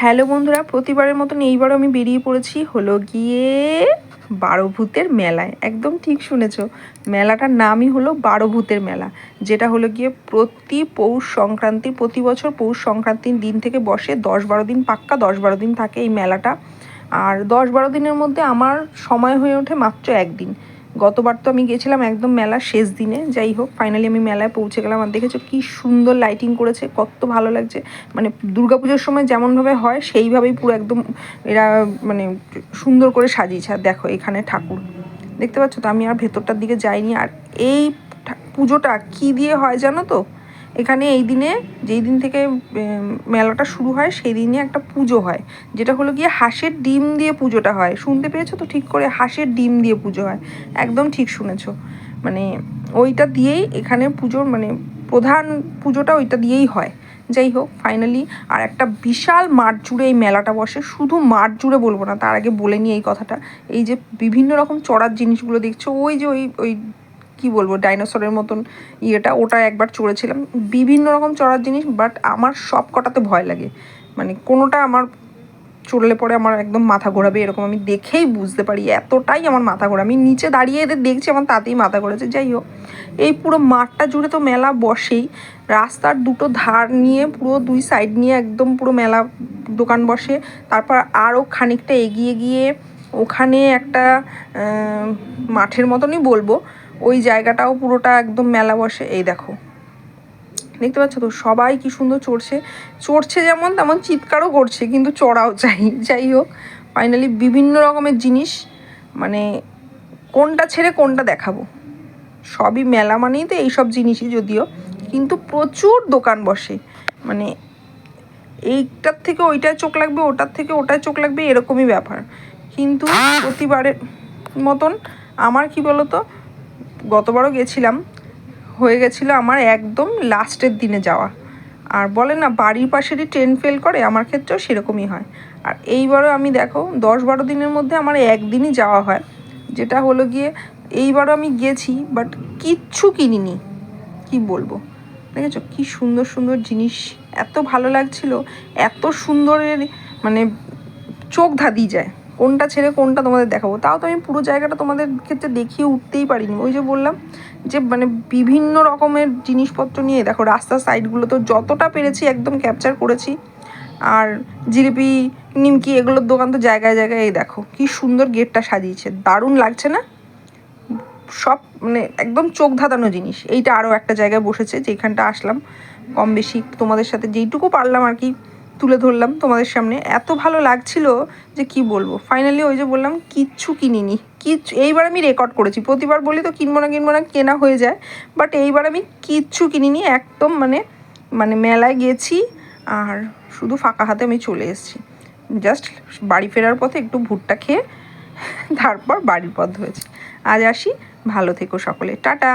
Hello বন্ধুরা, প্রতিবারের মতন এইবারও আমি বেরিয়ে পড়েছি হলো গিয়ে বারো ভূতের মেলায়। একদম ঠিক শুনেছো, মেলাটার নামই হলো বারো ভূতের মেলা, যেটা হলো গিয়ে প্রতি পৌষ সংক্রান্তি, প্রতি বছর পৌষ সংক্রান্তির দিন থেকে বসে দশ বারো দিন, পাক্কা দশ বারো দিন থাকে এই মেলাটা। আর দশ বারো দিনের মধ্যে আমার সময় হয়ে ওঠে মাত্র একদিন। গতবার তো আমি গেছিলাম একদম মেলার শেষ দিনে, যাই হোক ফাইনালি আমি মেলায় পৌঁছে গেলাম আর দেখেছ কি সুন্দর লাইটিং করেছে, কত ভালো লাগছে। মানে দুর্গাপুজোর সময় যেমনভাবে হয়, সেইভাবেই পুরো একদম এরা মানে সুন্দর করে সাজিয়েছে। আর দেখো এখানে ঠাকুর, দেখতে পাচ্ছ তো? আমি আর ভেতরটার দিকে যাইনি। আর এই পুজোটা কি দিয়ে হয় জানো তো? এখানে এই দিনে, যেই দিন থেকে মেলাটা শুরু হয়, সেই দিনে একটা পুজো হয়। যেটা হলো গিয়ে হাঁসের ডিম দিয়ে পুজোটা হয়। শুনতে পেয়েছ তো? ঠিক করে হাঁসের ডিম দিয়ে পুজো হয়। একদম ঠিক শুনেছো। মানে ওইটা দিয়েই এখানে পুজোর মানে প্রধান পুজোটা ওইটা দিয়েই হয়। যাই হোক ফাইনালি আর একটা বিশাল মাঠ জুড়ে এই মেলাটা বসে। শুধু মাঠ জুড়ে বলব না, তার আগে বলে নিই এই কথাটা। এই যে বিভিন্ন রকম চড়ার জিনিসগুলো দেখছ, ওই যে ওই ওই কি বলব, ডাইনোসরের মতন ইয়েটা, ওটা একবার চড়েছিলাম। বিভিন্ন রকম চড়ার জিনিস বাট আমার সব কটাতে ভয় লাগে। মানে কোনোটা আমার চড়লে পরে আমার একদম মাথা ঘোরাবে, এরকম আমি দেখেই বুঝতে পারি, এতটাই আমার মাথা ঘোরা। আমি নিচে দাঁড়িয়ে এদের দেখছি, আমার তাতেই মাথা ঘোরেছে যাই হোক, এই পুরো মাঠটা জুড়ে তো মেলা বসেই। রাস্তার দুটো ধার নিয়ে, পুরো দুই সাইড নিয়ে একদম পুরো মেলা দোকান বসে। তারপর আরও খানিকটা এগিয়ে গিয়ে, ওখানে একটা মাঠের মতনই বলব। ওই জায়গাটাও পুরোটা একদম মেলা বসে। এই দেখো। দেখতে পাচ্ছ তো? সবাই কি সুন্দর চড়ছে। চড়ছে যেমন তেমন চিৎকারও করছে, কিন্তু চড়াও চাই যাই হোক। ফাইনালি বিভিন্ন রকমের জিনিস মানে কোনটা ছেড়ে কোনটা দেখাবো। সবই মেলা মানেই তো এইসব জিনিসই যদিও, কিন্তু প্রচুর দোকান বসে। মানে এইটার থেকে ওইটায় চোখ লাগবে, ওটার থেকে ওটায় চোখ লাগবে, এরকমই ব্যাপার। কিন্তু প্রতিবারের মতন আমার কি বলতো? গতবারও গেছিলাম, হয়ে গেছিল আমার একদম লাস্টের দিনে যাওয়া। আর বলে না, বাড়ির পাশেরই ট্রেন ফেল করে, আমার ক্ষেত্রেও সেরকমই হয়। আর এইবারও আমি দেখো, দশ বারো দিনের মধ্যে আমার একদিনই যাওয়া হয়। যেটা হলো গিয়ে, এইবারও আমি গেছি বাট কিচ্ছু কিনিনি। কি বলব? দেখেছ? কি সুন্দর সুন্দর জিনিস, এত ভালো লাগছিল, এত সুন্দরের মানে চোখ ধাঁধিয়ে যায়। কোনটা ছেড়ে কোনটা তোমাদের দেখাবো। তাও তো আমি পুরো জায়গাটা তোমাদের ক্ষেত্রে দেখিয়ে উঠতেই পারিনি। ওই যে বললাম যে মানে বিভিন্ন রকমের জিনিসপত্র নিয়ে, দেখো রাস্তার সাইডগুলো তো যতটা পেরেছি একদম ক্যাপচার করেছি। আর জিলিপি, নিমকি এগুলোর দোকান তো জায়গায় জায়গায়, এই দেখো কি সুন্দর গেটটা সাজিয়েছে। দারুণ লাগছে না? সব মানে একদম চোখ ধাঁধানো জিনিস। এইটা আরও একটা জায়গায় বসেছে, যেখানটা আসলাম। কম বেশি তোমাদের সাথে যেইটুকু পারলাম আর কি। তুলে ধরলাম তোমাদের সামনে। এত ভালো লাগছিল যে কি বলব? ফাইনালি ওই যে বললাম, কিচ্ছু কিনিনি। কিচ্ছু এইবার আমি রেকর্ড করেছি। প্রতিবার বলি তো কিনবো না কিনবো না, কেনা হয়ে যায়। বাট এইবার আমি কিচ্ছু কিনিনি, একদম মানে মানে মেলায় গেছি আর শুধু ফাঁকা হাতে আমি চলে এসেছি। জাস্ট বাড়ি ফেরার পথে একটু ভুট্টা খেয়ে, তারপর বাড়ির পথ হয়েছে আজ আসি, ভালো থেকো সকলে। টাটা!